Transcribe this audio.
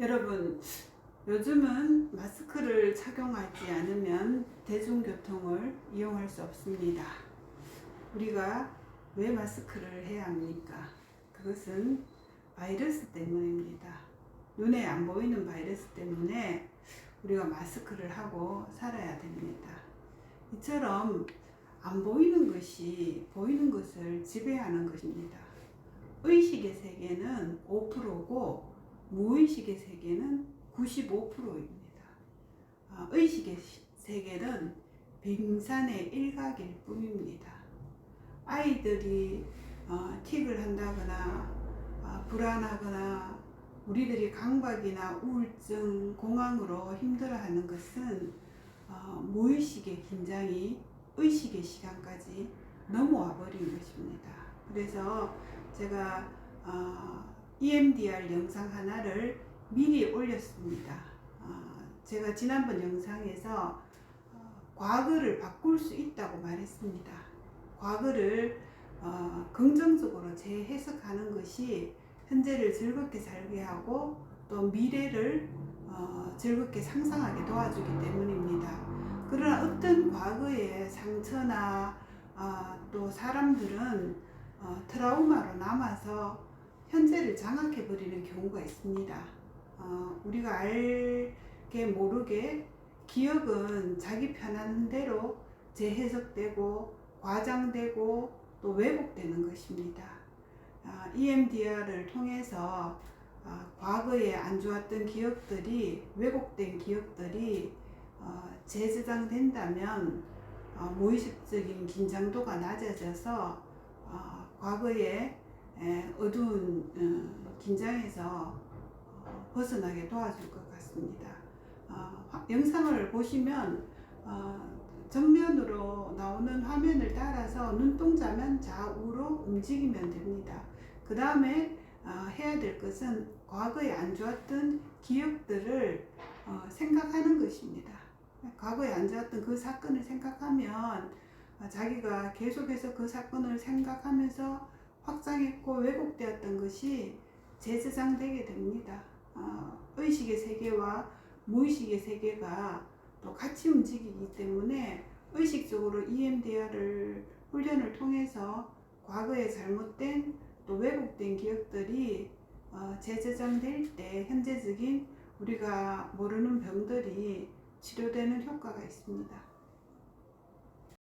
여러분, 요즘은 마스크를 착용하지 않으면 대중교통을 이용할 수 없습니다. 우리가 왜 마스크를 해야 합니까? 그것은 바이러스 때문입니다. 눈에 안 보이는 바이러스 때문에 우리가 마스크를 하고 살아야 됩니다. 이처럼 안 보이는 것이 보이는 것을 지배하는 것입니다. 의식의 세계는 5%고 무의식의 세계는 95%입니다. 아, 의식의 시- 세계는 빙산의 일각일 뿐입니다. 아이들이 어, 틱을 한다거나 아, 불안하거나 우리들이 강박이나 우울증, 공황으로 힘들어하는 것은 어, 무의식의 긴장이 의식의 시간까지 넘어와 버린 것입니다. 그래서 제가 어, EMDR 영상 하나를 미리 올렸습니다. 어, 제가 지난번 영상에서 어, 과거를 바꿀 수 있다고 말했습니다. 과거를 어, 긍정적으로 재해석하는 것이 현재를 즐겁게 살게 하고 또 미래를 어, 즐겁게 상상하게 도와주기 때문입니다. 그러나 어떤 과거의 상처나 아, 또 사람들은 어, 트라우마로 남아서 현재를 장악해 버리는 경우가 있습니다. 어, 우리가 알게 모르게 기억은 자기 편한 대로 재해석되고 과장되고 또 왜곡되는 것입니다. 아, EMDR을 통해서 아, 과거에 안 좋았던 기억들이 왜곡된 기억들이 어, 재저장된다면 어, 무의식적인 긴장도가 낮아져서 어, 과거의 에, 어두운 어, 긴장에서 어, 벗어나게 도와줄 것 같습니다. 어, 화- 영상을 보시면 어, 정면으로 나오는 화면을 따라서 눈동자만 좌우로 움직이면 됩니다. 그 다음에 어, 해야 될 것은 과거에 안 좋았던 기억들을 어, 생각하는 것입니다. 과거에 안 좋았던 그 사건을 생각하면 어, 자기가 계속해서 그 사건을 생각하면서 확장했고 왜곡되었던 것이 재저장되게 됩니다. 어, 의식의 세계와 무의식의 세계가 또 같이 움직이기 때문에 의식적으로 EMDR을 훈련을 통해서 과거에 잘못된 또 왜곡된 기억들이 어, 재저장될 때 현재적인 우리가 모르는 병들이 치료되는 효과가 있습니다.